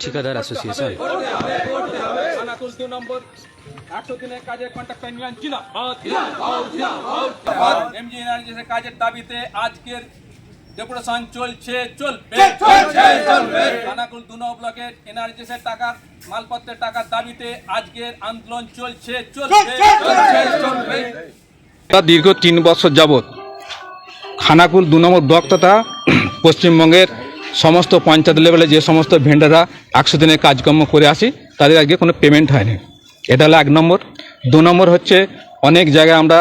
ঠিকাদার অ্যাসোসিয়েশন খানাকুল দু নম্বর একশো দিনের কাজের কন্ট্রাক্টর ইউনিয়ন জিন্দাবাদ এমজি এনার্জিসের কাজের দাবিতে আজকের ডেপুটেশন চলছে চলবে খানাকুল দু নম্বর ব্লকের এনার্জিসের টাকার মালপত্রের টাকার দাবিতে আজকের আন্দোলন চলছে চলবে চলবে তা দীর্ঘ তিন বছর যাবৎ খানাকুল দু নম্বর ব্লক তথা পশ্চিমবঙ্গের সমস্ত পঞ্চায়েত লেভেলে যে সমস্ত ভেন্ডাররা একশো দিনের কাজকর্ম করে আসি তাদের আজকে কোনো পেমেন্ট হয়নি। এটা হলো এক নম্বর। দু নম্বর হচ্ছে অনেক জায়গায় আমরা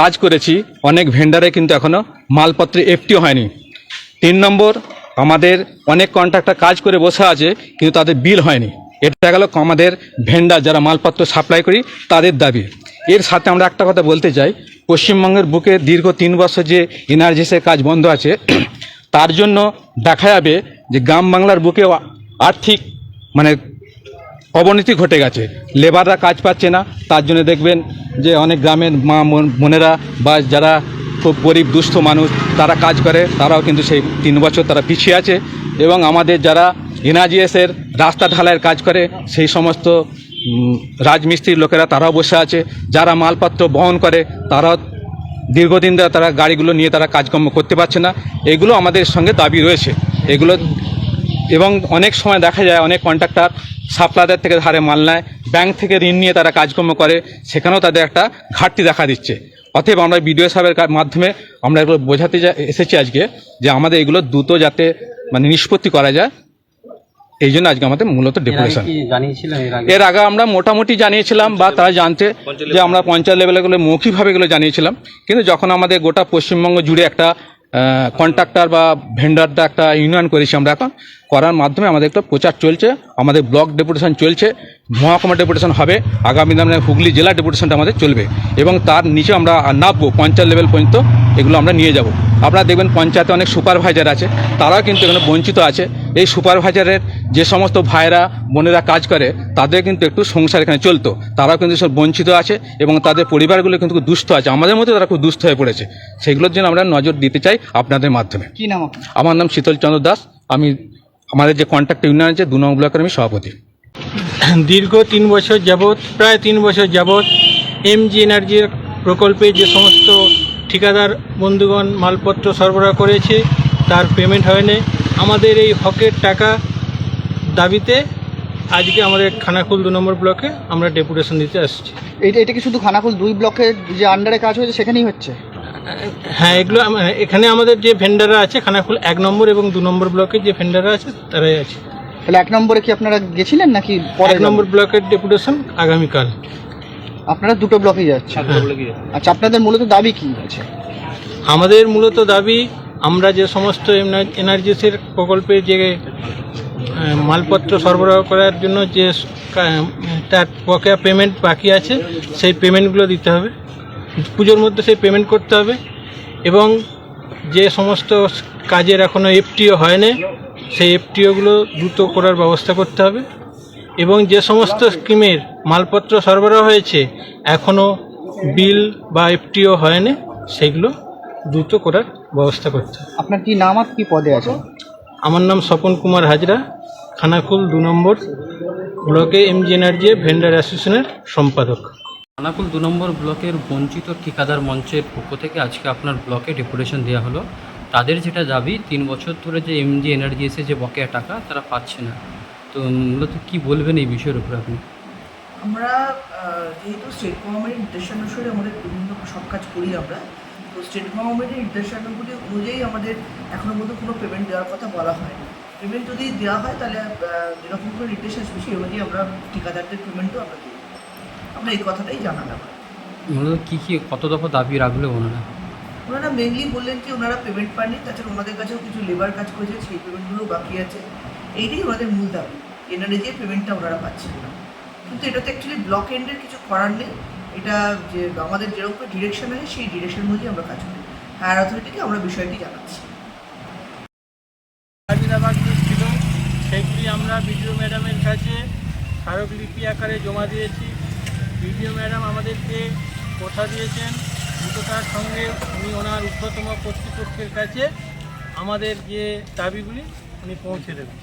কাজ করেছি অনেক ভেন্ডারে কিন্তু এখনও মালপত্রে এফটিও হয়নি। তিন নম্বর, আমাদের অনেক কন্ট্রাক্টর কাজ করে বসে আছে, কিন্তু তাদের বিল হয়নি। এটা গেল আমাদের ভেন্ডার যারা মালপত্র সাপ্লাই করি, তাদের দাবি। এর সাথে আমরা একটা কথা বলতে চাই, পশ্চিমবঙ্গের বুকে দীর্ঘ তিন বছর যে এনার্জিসের কাজ বন্ধ আছে, তার জন্য দেখা যাবে যে গ্রাম বাংলার বুকে আর্থিক মানে অবনতি ঘটে গেছে। লেবাররা কাজ পাচ্ছে না, তার জন্য দেখবেন যে অনেক গ্রামের মা বোন- বোনেরা বা যারা খুব গরিব, দুস্থ মানুষ, তারা কাজ করে, তারাও কিন্তু সেই তিন বছর তারা পিছিয়ে আছে এবং আমাদের যারা এনআরজিএসের রাস্তা ঢালাইয়ের কাজ করে, সেই সমস্ত রাজমিস্ত্রির লোকেরা তারাও বসে আছে। যারা মালপত্র বহন করে, তারাও দীর্ঘদিন ধরে তারা গাড়িগুলো নিয়ে তারা কাজকর্ম করতে পারছে না। এগুলো আমাদের সঙ্গে দাবি রয়েছে। এগুলো, এবং অনেক সময় দেখা যায়, অনেক কন্ট্রাক্টর সাপ্লাইদের থেকে ধারে মাল নেয়, ব্যাংক থেকে ঋণ নিয়ে তারা কাজকর্ম করে, সেখানেও তাদের একটা ঘাটতি দেখা দিচ্ছে। অতএব আমরা বিডিও সাহেবের মাধ্যমে আমরা এগুলো বোঝাতে এসেছি আজকে যে আমাদের এগুলো দ্রুত যাতে মানে নিষ্পত্তি করা যায়। এই জন্য আজকে আমাদের মূলত ডেপুটেশন। জানিয়েছিলেন এর আগে? এর আগে আমরা মোটামুটি জানিয়েছিলাম বা তারা জানতে যে আমরা পঞ্চায়েত লেভেলগুলো মৌখিকভাবে এগুলো জানিয়েছিলাম। কিন্তু যখন আমাদের গোটা পশ্চিমবঙ্গ জুড়ে একটা কন্ট্রাক্টর বা ভেন্ডারটা একটা ইউনিয়ন করেছি আমরা এখন করার মাধ্যমে আমাদের একটা প্রচার চলছে আমাদের ব্লক ডেপুটেশন চলছে। মহকুমা ডেপুটেশন হবে। আগামী দিনে হুগলি জেলা ডেপুটেশনটা আমাদের চলবে। এবং তার নিচে আমরা নামবো পঞ্চায়েত লেভেল পর্যন্ত এগুলো আমরা নিয়ে যাব। আপনারা দেখবেন পঞ্চায়েতে অনেক সুপারভাইজার আছে তারাও কিন্তু এখানে বঞ্চিত আছে। এই সুপারভাইজারের যে সমস্ত ভাইরা বোনেরা কাজ করে তাদের কিন্তু একটু সংসার এখানে চলতো। তারাও কিন্তু সব বঞ্চিত আছে এবং তাদের পরিবারগুলো কিন্তু খুব দুস্থ আছে। আমাদের মধ্যে তারা খুব দুস্থ হয়ে পড়েছে। সেগুলোর জন্য আমরা নজর দিতে চাই আপনাদের মাধ্যমে। কি নাম আমার নাম শীতল চন্দ্র দাস। আমি আমাদের যে কন্ট্রাক্ট ইউনিয়ন আছে দু নম্বর ব্লকের আমি সভাপতি। দীর্ঘ তিন বছর যাবৎ প্রায় তিন বছর যাবৎ এমজি এনার্জির প্রকল্পে যে সমস্ত ঠিকাদার বন্ধুগণ মালপত্র সরবরাহ করেছে তার পেমেন্ট হয়নি। আমাদের এই হকের টাকা দাবিতে আজকে আমাদের খানাকুল দু নম্বর ব্লকে আমরা ডেপুটেশন দিতে আসছি। এটা এটা কি শুধু খানাকুল দুই ব্লকের যে আন্ডারে কাজ হয়েছে সেখানেই হচ্ছে? হ্যাঁ এগুলো এখানে আমাদের যে ভেন্ডাররা আছে খানাকুল এক নম্বর এবং দু নম্বর ব্লকের যে ভেন্ডাররা আছে তারাই আছে। তাহলে এক নম্বরে কি আপনারা গেছিলেন নাকি পরে এক নম্বর ব্লকের ডেপুটেশন আগামীকাল। আপনারা দুটো ব্লকে যাচ্ছেন? আচ্ছা আপনাদের মূলত দাবি কি আছে? আমাদের মূলত দাবি আমরা যে সমস্ত এনার্জিসের প্রকল্পে যে মালপত্র সরবরাহ করার জন্য যে তার বকেয়া পেমেন্ট বাকি আছে সেই পেমেন্টগুলো দিতে হবে। পুজোর মধ্যে সেই পেমেন্ট করতে হবে এবং যে সমস্ত কাজের এখনও এফটিও হয়নি সেই এফটিওগুলো দ্রুত করার ব্যবস্থা করতে হবে। এবং যে সমস্ত স্কিমের মালপত্র সরবরাহ হয়েছে এখনও বিল বা এফটিও হয়নি সেগুলো দ্রুত করার ব্যবস্থা করতে হবে। আপনার কি নাম আর কি পদে আছে আমার নাম স্বপন কুমার হাজরা খানাকুল দু নম্বর ব্লকে এমজি এনার্জি ভেন্ডার অ্যাসোসিয়েশনের সম্পাদক। খানাকুল দু নম্বর ব্লকের বঞ্চিত ঠিকাদার মঞ্চের পক্ষ থেকে আজকে আপনার ব্লকে ডেপুটেশন দেওয়া হলো। তাদের যেটা দাবি তিন বছর ধরে যে এমজি এনার্জি এসে যে বকেয়া টাকা তারা পাচ্ছে না। তো মূলত কি বলবেন এই বিষয়ের উপর আপনি? আমরা যেহেতু স্টেট গভর্নমেন্টের নির্দেশানুসারে আমাদের বিভিন্ন সব কাজ করি আমরা তো স্টেট গভর্নমেন্টের নির্দেশানুগুলি অনুযায়ী আমাদের এখনও পর্যন্ত কোনো পেমেন্ট দেওয়ার কথা বলা হয় না পেমেন্ট যদি দেওয়া হয় তাহলে যেরকম করে নির্দেশ আসবে সেই অনুযায়ী আমরা ঠিকাদারদের পেমেন্টও আমরা দিই আমরা এই কথাটাই জানালাম। মূলত কী কী কত দফা দাবি রাখলে ওনারা ওনারা মেনলি বললেন কি ওনারা পেমেন্ট পাননি, তাছাড়া ওনাদের কাছেও কিছু লেবার কাজ করেছে, সেই পেমেন্টগুলো বাকি আছে। এইটাই ওনাদের মূল দাবি, এনারে যে পেমেন্টটা ওনারা পাচ্ছেন না। কিন্তু এটাতে অ্যাকচুয়ালি ব্লক এন্ডের কিছু করার নেই। এটা যে আমাদের যেরকম ডিরেকশন আছে, সেই ডিরেকশন মধ্যেই আমরা কাজ করি। হায়ার অথরিটিকে আমরা বিষয়টি জানাচ্ছি। ছিল, সেগুলি আমরা বিডিও ম্যাডামের কাছে স্মারকলিপি আকারে জমা দিয়েছি। বিডিও ম্যাডাম আমাদেরকে কথা দিয়েছেন। দ্রুততার সঙ্গে উনি ওনার উর্ধ্বতম কর্তৃপক্ষের কাছে আমাদের যে দাবিগুলি উনি পৌঁছে দেবেন।